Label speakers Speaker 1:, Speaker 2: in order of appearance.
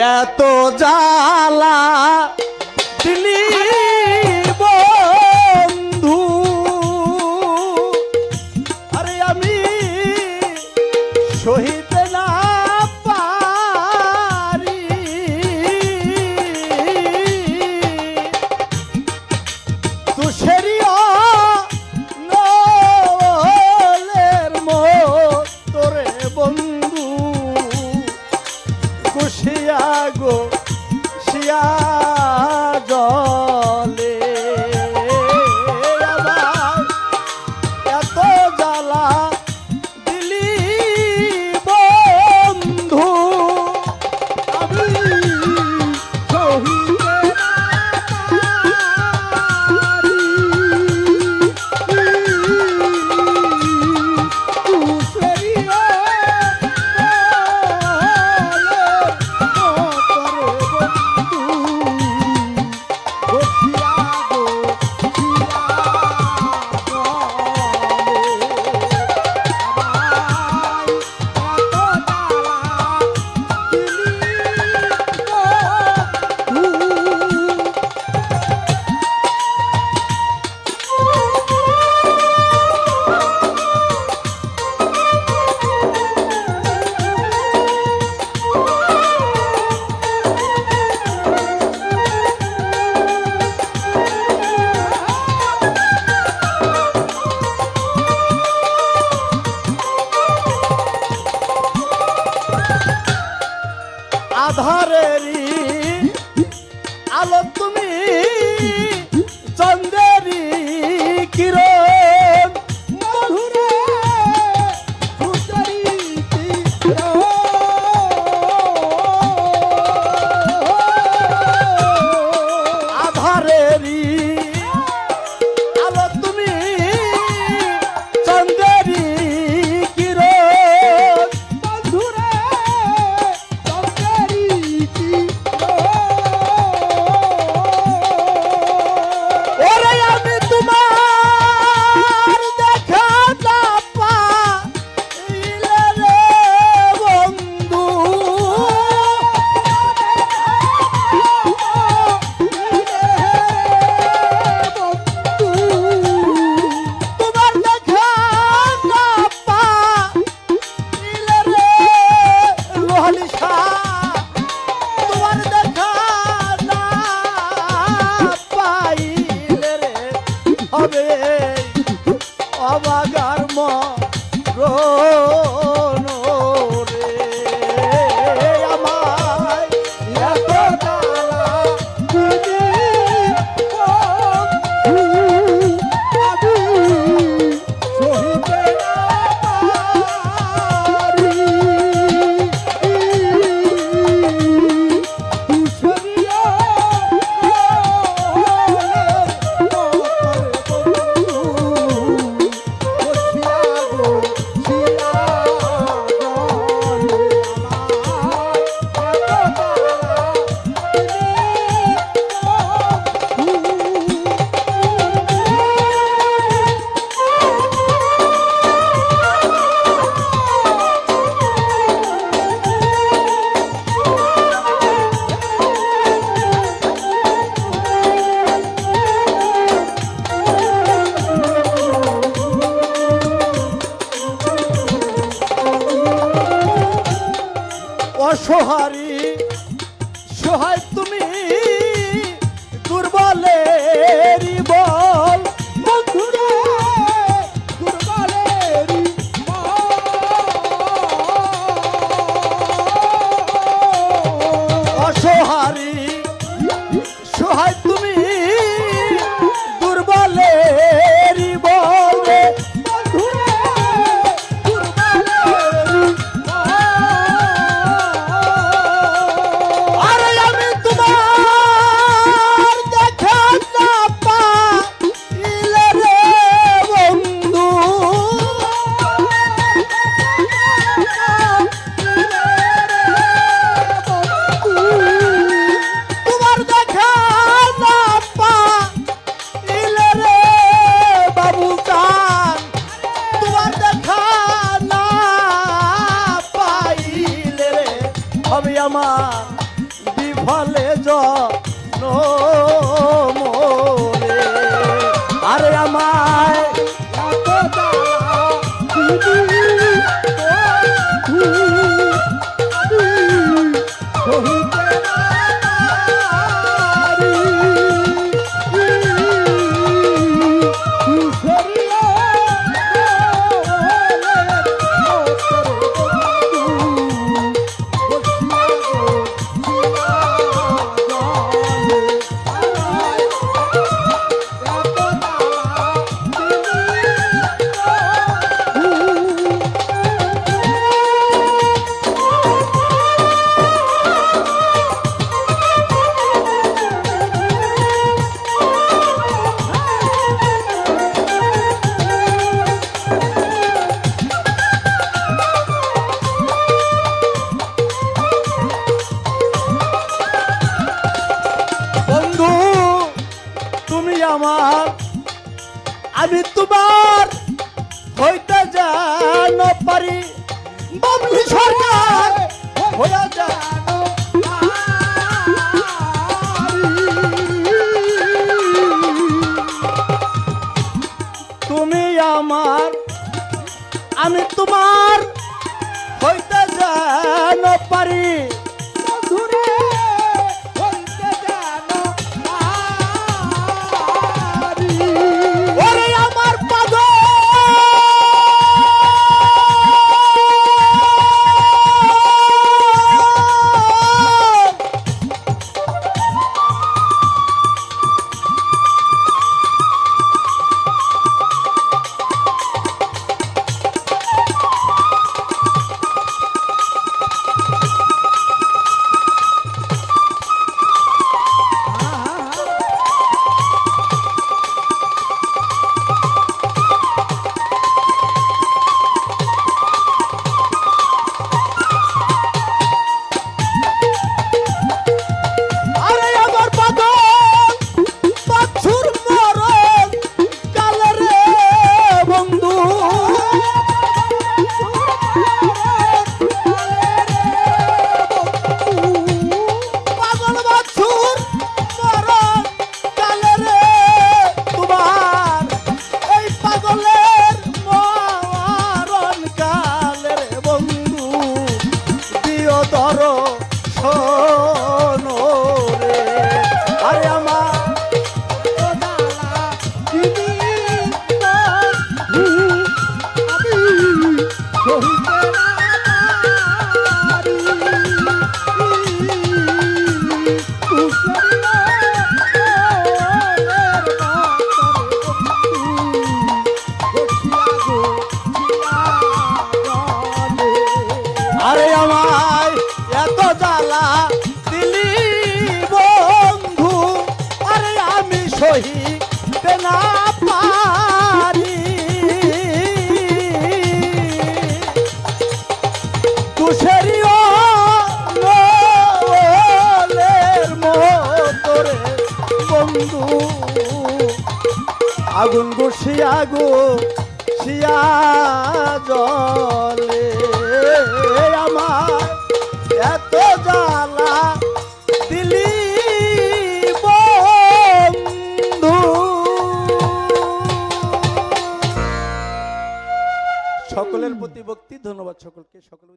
Speaker 1: এত জ্বালা জলে mazhar অসহারি 哦。যেন পারি বন্ধু সরকার হয়ে যায় তুমি আমার আমি তোমার হইতে যেন পারি।
Speaker 2: বসিয়া
Speaker 1: গো, শিয়া জলে। আমার এত জ্বালা দিলি বন্ধু। সকলের প্রতি ভক্তি, ধন্যবাদ সকলকে। সকল